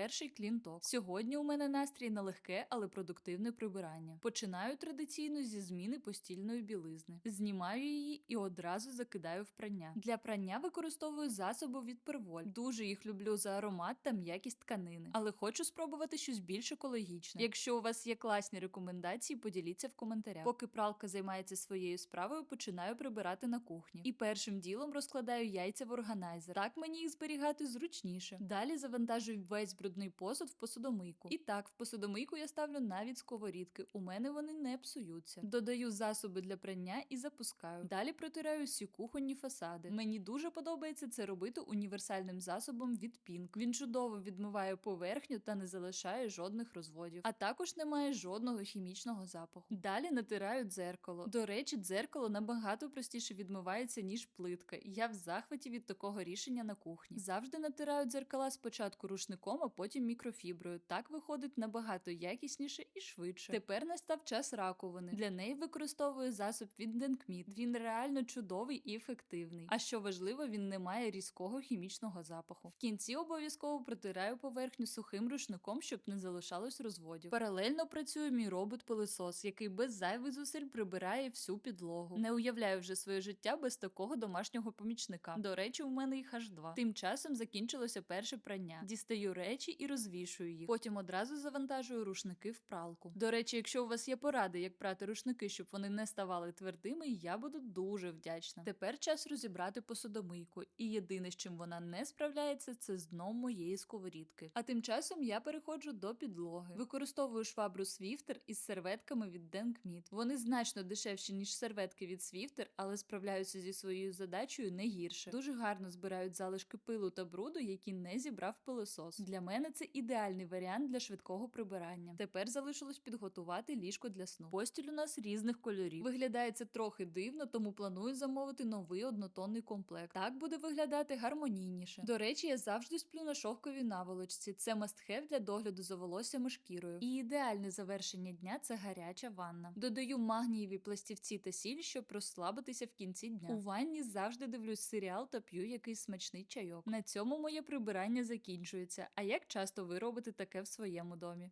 перший клінток. Сьогодні у мене настрій на легке, але продуктивне прибирання. Починаю традиційно зі зміни постільної білизни. Знімаю її і одразу закидаю в прання. Для прання використовую засоби від перволь. Дуже їх люблю за аромат та м'якість тканини, але хочу спробувати щось більш екологічне. Якщо у вас є класні рекомендації, поділіться в коментарях. Поки пралка займається своєю справою, починаю прибирати на кухні. І першим ділом розкладаю яйця в органайзер. Так мені їх зберігати зручніше. Далі завантажую весь брудний посуд в посудомийку. І так, в посудомийку я ставлю навіть сковорідки. У мене вони не псуються. Додаю засоби для прання і запускаю. Далі протираю всі кухонні фасади. Мені дуже подобається це робити універсальним засобом від Pink. Він чудово відмиває поверхню та не залишає жодних розводів, а також не має жодного хімічного запаху. Далі натираю дзеркало. До речі, дзеркало набагато простіше відмивається ніж плитка. Я в захваті від такого рішення на кухні. Завжди натираю дзеркала спочатку рушником, а потім мікрофіброю. Так виходить набагато якісніше і швидше. Тепер настав час раковини. Для неї використовую засоб від Денкміт. Він реально чудовий і ефективний. А що важливо, він не має різкого хімічного запаху. В кінці обов'язково протираю поверхню сухим рушником, щоб не залишалось розводів. Паралельно працює мій робот-пилисос, який без зайвих зусиль прибирає всю підлогу. Не уявляю вже своє життя без такого домашнього помічника. До речі, у мене їх аж два. Тим часом закінчилося перше прання. Дістаю речі і розвішую їх. Потім одразу завантажую рушники в пралку. До речі, якщо у вас є поради, як прати рушники, щоб вони не ставали твердими, я буду дуже вдячна. Тепер час розібрати посудомийку, і єдине, з чим вона не справляється, це з дном моєї сковорідки. А тим часом я переходжу до підлоги. Використовую швабру Swifter із серветками від Denkmeat. Вони значно дешевші, ніж серветки від Swifter, але справляються зі своєю задачею не гірше. Дуже гарно збирають залишки пилу та бруду, які не зібрав пилосос. Для мене це ідеальний варіант для швидкого прибирання. Тепер залишилось підготувати ліжко для сну. Постіль у нас різних кольорів. Виглядає це трохи дивно, тому планую замовити новий однотонний комплект. Так буде виглядати гармонійніше. До речі, я завжди сплю на шовковій наволочці. Це мастхев для догляду за волоссям і шкірою. І ідеальне завершення дня це гаряча ванна. Додаю магнієві пластівці та сіль, щоб розслабитися в кінці дня. У ванні завжди дивлюсь серіал та п'ю якийсь смачний чайок. На цьому моє прибирання закінчується. А часто ви робите таке в своєму домі?